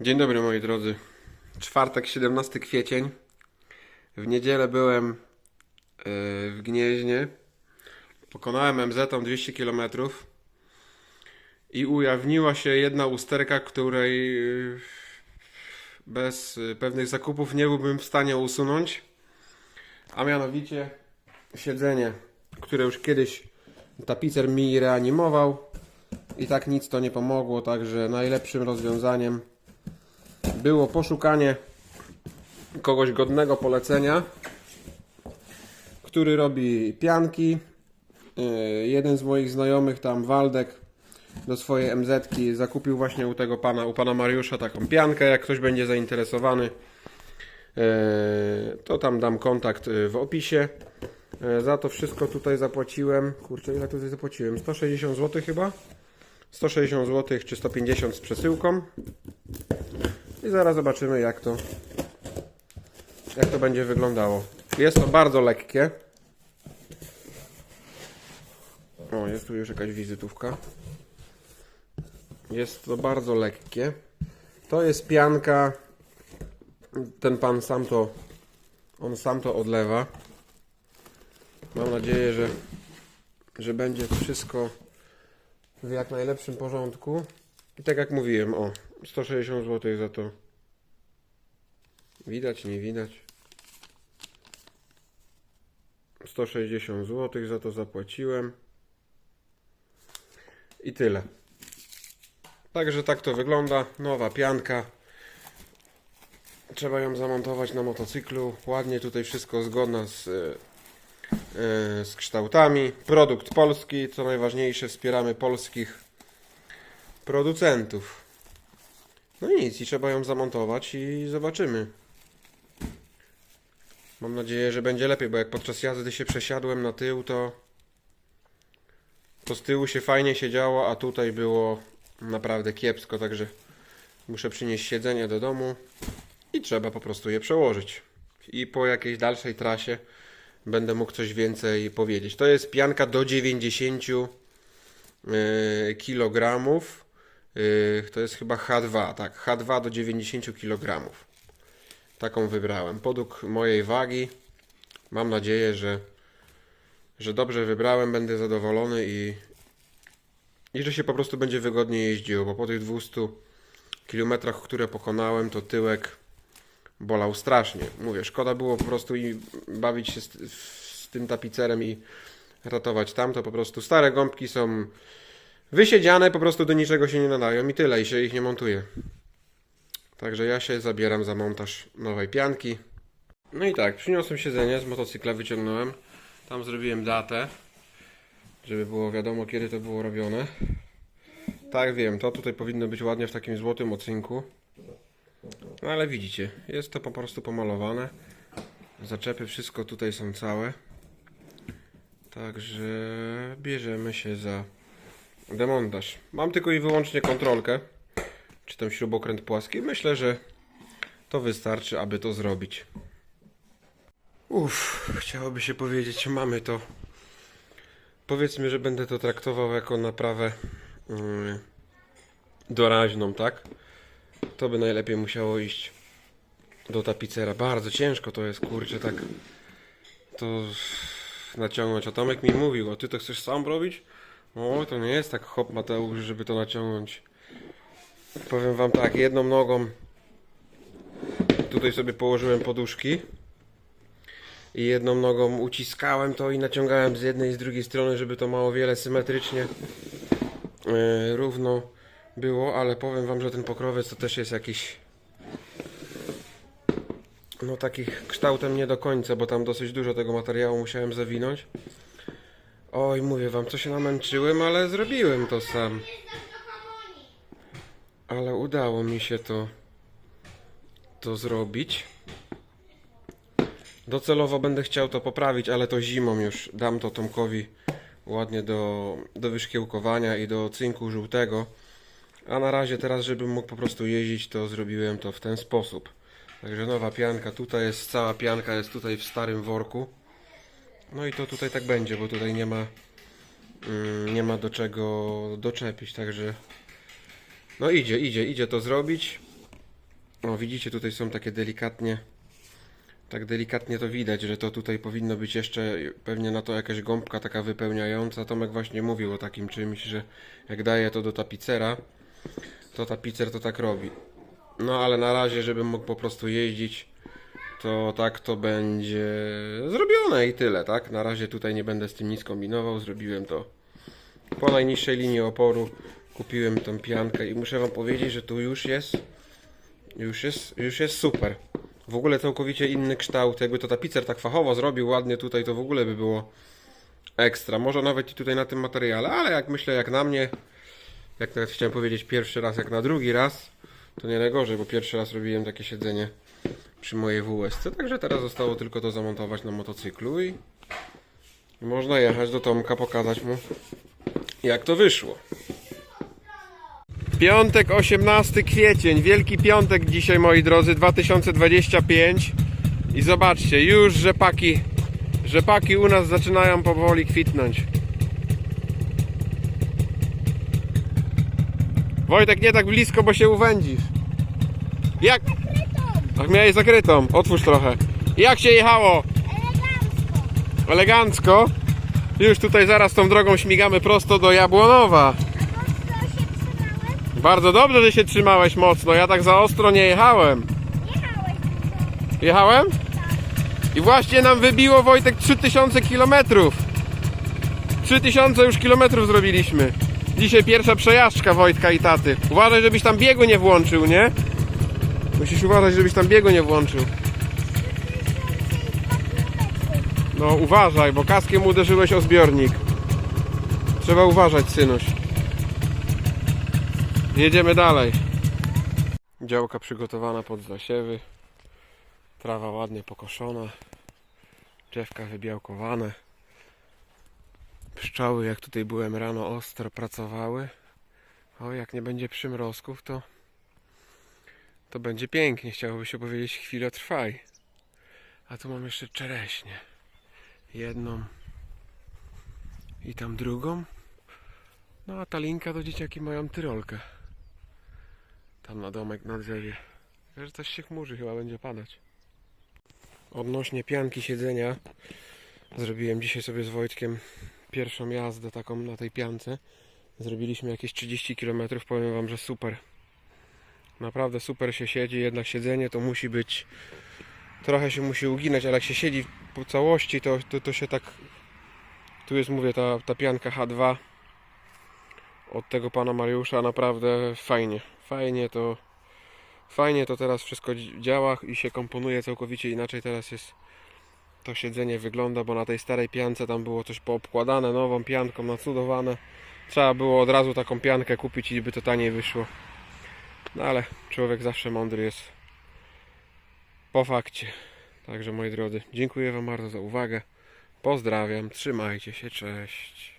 Dzień dobry moi drodzy. Czwartek, 17 kwiecień. W niedzielę byłem yy, w Gnieźnie. Pokonałem MZ 200 km i ujawniła się jedna usterka, której yy, bez yy, pewnych zakupów nie byłbym w stanie usunąć. A mianowicie siedzenie, które już kiedyś tapicer mi reanimował i tak nic to nie pomogło, także najlepszym rozwiązaniem było poszukanie kogoś godnego polecenia, który robi pianki. Yy, Jeden z moich znajomych, tam Waldek, do swojej MZ-ki zakupił właśnie u tego pana, u pana Mariusza taką piankę. Jak ktoś będzie zainteresowany, yy, to tam dam kontakt yy, w opisie. Za to wszystko tutaj zapłaciłem. Kurczę, ile tutaj zapłaciłem? 160 zł chyba? 160 zł czy 150 z przesyłką. I zaraz zobaczymy jak to jak to będzie wyglądało. Jest to bardzo lekkie. O, jest tu już jakaś wizytówka. Jest to bardzo lekkie. To jest pianka. Ten pan sam to on sam to odlewa. Mam nadzieję, że że będzie wszystko w jak najlepszym porządku. I tak jak mówiłem, o 160 zł za to. Widać, nie widać. 160 zł za to zapłaciłem. I tyle. Także tak to wygląda. Nowa pianka. Trzeba ją zamontować na motocyklu. Ładnie tutaj wszystko zgodne z, e, z kształtami. Produkt polski, co najważniejsze, wspieramy polskich producentów. No i nic, i trzeba ją zamontować i zobaczymy. Mam nadzieję, że będzie lepiej, bo jak podczas jazdy się przesiadłem na tył, to to z tyłu się fajnie siedziało, a tutaj było naprawdę kiepsko, także muszę przynieść siedzenie do domu i trzeba po prostu je przełożyć. I po jakiejś dalszej trasie będę mógł coś więcej powiedzieć. To jest pianka do 90 yy, kilogramów. Yy, to jest chyba H2, tak, H2 do 90 kg. Taką wybrałem. Podług mojej wagi mam nadzieję, że, że dobrze wybrałem, będę zadowolony i, i że się po prostu będzie wygodnie jeździło, bo po tych 200 kilometrach, które pokonałem, to tyłek bolał strasznie. Mówię, szkoda było po prostu i bawić się z, z tym tapicerem i ratować tamto. Po prostu stare gąbki są wysiedziane, po prostu do niczego się nie nadają i tyle, i się ich nie montuje. Także ja się zabieram za montaż nowej pianki. No i tak, przyniosłem siedzenie z motocykla, wyciągnąłem. Tam zrobiłem datę, żeby było wiadomo kiedy to było robione. Tak wiem, to tutaj powinno być ładnie w takim złotym ocynku. No ale widzicie, jest to po prostu pomalowane. Zaczepy, wszystko tutaj są całe. Także bierzemy się za demontaż. Mam tylko i wyłącznie kontrolkę, czy ten śrubokręt płaski. Myślę, że to wystarczy, aby to zrobić. Uff, chciałoby się powiedzieć, mamy to. Powiedzmy, że będę to traktował jako naprawę yy, doraźną, tak? To by najlepiej musiało iść do tapicera. Bardzo ciężko to jest, kurczę, tak to naciągnąć. A Tomek mi mówił, a ty to chcesz sam robić? O, to nie jest tak hop Mateusz, żeby to naciągnąć. Powiem wam tak, jedną nogą tutaj sobie położyłem poduszki i jedną nogą uciskałem to i naciągałem z jednej i z drugiej strony, żeby to mało wiele symetrycznie yy, równo było, ale powiem wam, że ten pokrowiec to też jest jakiś no takich kształtem nie do końca, bo tam dosyć dużo tego materiału musiałem zawinąć. Oj, mówię wam, co się namęczyłem, ale zrobiłem to sam. Ale udało mi się to to zrobić. Docelowo będę chciał to poprawić, ale to zimą już dam to Tomkowi ładnie do, do wyszkiełkowania i do cynku żółtego. A na razie teraz, żebym mógł po prostu jeździć, to zrobiłem to w ten sposób. Także nowa pianka, tutaj jest cała pianka, jest tutaj w starym worku. No i to tutaj tak będzie, bo tutaj nie ma mm, nie ma do czego doczepić, także no idzie, idzie, idzie to zrobić. O, widzicie, tutaj są takie delikatnie, tak delikatnie to widać, że to tutaj powinno być jeszcze pewnie na to jakaś gąbka taka wypełniająca. Tomek właśnie mówił o takim czymś, że jak daje to do tapicera, to tapicer to tak robi. No ale na razie, żebym mógł po prostu jeździć, to tak to będzie zrobione i tyle, tak? Na razie tutaj nie będę z tym nic kombinował, zrobiłem to po najniższej linii oporu. Kupiłem tą piankę i muszę wam powiedzieć, że tu już jest już jest, już jest super. W ogóle całkowicie inny kształt. Jakby to tapicer tak fachowo zrobił ładnie tutaj, to w ogóle by było ekstra. Może nawet i tutaj na tym materiale, ale jak myślę, jak na mnie, jak nawet chciałem powiedzieć pierwszy raz, jak na drugi raz, to nie najgorzej, bo pierwszy raz robiłem takie siedzenie przy mojej WSC. Także teraz zostało tylko to zamontować na motocyklu i, można jechać do Tomka, pokazać mu jak to wyszło. Piątek, 18 kwiecień, Wielki Piątek dzisiaj, moi drodzy, 2025. I zobaczcie, już rzepaki, rzepaki u nas zaczynają powoli kwitnąć. Wojtek, nie tak blisko, bo się uwędzisz. Jak? Ach, miałeś zakrytą. Otwórz trochę. Jak się jechało? Elegancko. Elegancko. Już tutaj zaraz tą drogą śmigamy prosto do Jabłonowa. Bardzo dobrze, że się trzymałeś mocno. Ja tak za ostro nie jechałem. Jechałeś. Jechałem? I właśnie nam wybiło Wojtek 3000 km. 3000 już kilometrów zrobiliśmy. Dzisiaj pierwsza przejażdżka Wojtka i taty. Uważaj, żebyś tam biegu nie włączył, nie? Musisz uważać, żebyś tam biegu nie włączył. No uważaj, bo kaskiem uderzyłeś o zbiornik. Trzeba uważać, synuś. Jedziemy dalej. Działka przygotowana pod zasiewy. Trawa ładnie pokoszona. Drzewka wybiałkowane. Pszczoły, jak tutaj byłem rano, ostro pracowały. O, jak nie będzie przymrozków, to to będzie pięknie. Chciałoby się powiedzieć chwilę trwaj. A tu mam jeszcze czereśnie. Jedną i tam drugą. No a ta linka to dzieciaki mają tyrolkę. Tam na domek na drzewie. Że coś się chmurzy, chyba będzie padać. Odnośnie pianki siedzenia, zrobiłem dzisiaj sobie z Wojtkiem pierwszą jazdę taką na tej piance. Zrobiliśmy jakieś 30 km, powiem Wam, że super. Naprawdę super się siedzi, jednak siedzenie to musi być, trochę się musi uginać, ale jak się siedzi po całości, to, to, to się tak, tu jest mówię ta, ta pianka H2 od tego pana Mariusza, naprawdę fajnie, fajnie to, fajnie to teraz wszystko dzi- działa i się komponuje całkowicie inaczej teraz jest to siedzenie wygląda, bo na tej starej piance tam było coś poobkładane nową pianką, nacudowane. Trzeba było od razu taką piankę kupić i by to taniej wyszło. No ale człowiek zawsze mądry jest po fakcie. Także moi drodzy, dziękuję Wam bardzo za uwagę. Pozdrawiam, trzymajcie się, cześć.